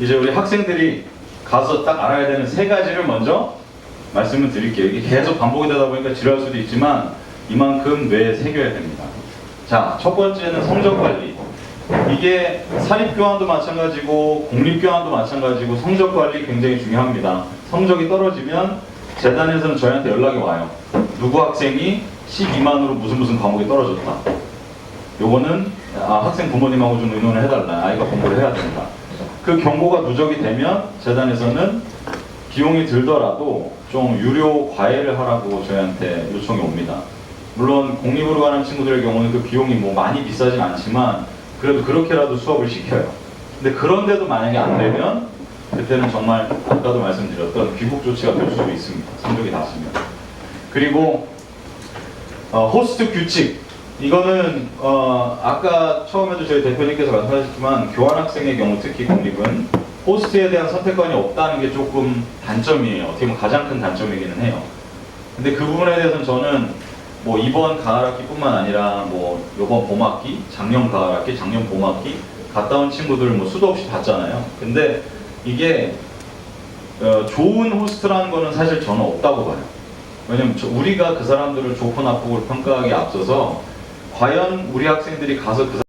이제 우리 학생들이 가서 딱 알아야 되는 세 가지를 먼저 말씀을 드릴게요. 이게 계속 반복이 되다 보니까 지루할 수도 있지만 이만큼 뇌에 새겨야 됩니다. 자, 첫 번째는 성적 관리. 이게 사립교환도 마찬가지고 공립교환도 마찬가지고 성적 관리 굉장히 중요합니다. 성적이 떨어지면 재단에서는 저희한테 연락이 와요. 누구 학생이 12만으로 무슨 무슨 과목이 떨어졌다. 요거는 아, 학생 부모님하고 좀 의논을 해달라. 아이가 공부를 해야 된다. 그 경고가 누적이 되면 재단에서는 비용이 들더라도 좀 유료 과외를 하라고 저희한테 요청이 옵니다. 물론 공립으로 가는 친구들의 경우는 그 비용이 뭐 많이 비싸진 않지만 그래도 그렇게라도 수업을 시켜요. 근데 그런데도 만약에 안 되면 그때는 정말 아까도 말씀드렸던 귀국 조치가 될 수도 있습니다. 성적이 낮으면. 그리고 어, 호스트 규칙 이거는 어, 아까 처음에도 저희 대표님께서 말씀하셨지만 교환학생의 경우 특히 공립은 호스트에 대한 선택권이 없다는 게 조금 단점이에요. 어떻게 보면 가장 큰 단점이기는 해요. 근데 그 부분에 대해서는 저는 뭐 이번 가을학기뿐만 아니라 뭐 이번 봄학기, 작년 가을학기, 작년 봄학기 갔다 온 친구들 뭐 수도 없이 봤잖아요. 근데 이게 어, 좋은 호스트라는 거는 사실 저는 없다고 봐요. 왜냐면 저- 우리가 그 사람들을 좋고 나쁘고 평가하기에 앞서서 과연 우리 학생들이 가서 그